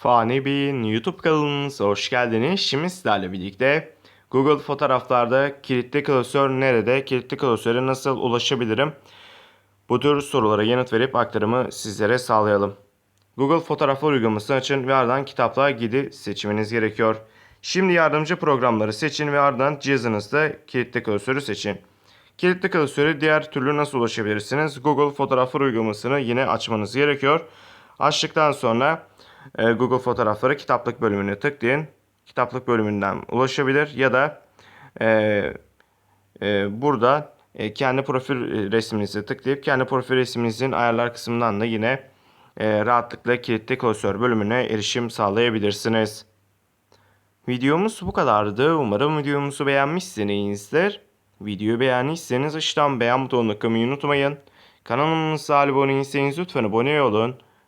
Fani Bey'in YouTube kanalımıza hoş geldiniz. Şimdi sizlerle birlikte Google fotoğraflarda kilitli klasör nerede, kilitli klasöre nasıl ulaşabilirim? Bu tür sorulara yanıt verip aktarımı sizlere sağlayalım. Google fotoğraflar uygulamasını açın ve ardından kitaplığa gidi seçmeniz gerekiyor. Şimdi yardımcı programları seçin ve ardından cihazınızda kilitli klasörü seçin. Kilitli klasörü diğer türlü nasıl ulaşabilirsiniz? Google fotoğraflar uygulamasını yine açmanız gerekiyor. Açtıktan sonra Google fotoğrafları kitaplık bölümüne tıklayın. Kitaplık bölümünden ulaşabilir ya da e, e, burada e, kendi profil resminizi tıklayıp kendi profil resminizin ayarlar kısmından da yine e, rahatlıkla kilitli klasör bölümüne erişim sağlayabilirsiniz. Videomuz bu kadardı. Umarım videomuzu beğenmişsinizdir. Videoyu beğendiyseniz aşağıdan beğen butonuna tıklamayı unutmayın. Kanalımıza abone değilseniz lütfen abone olun.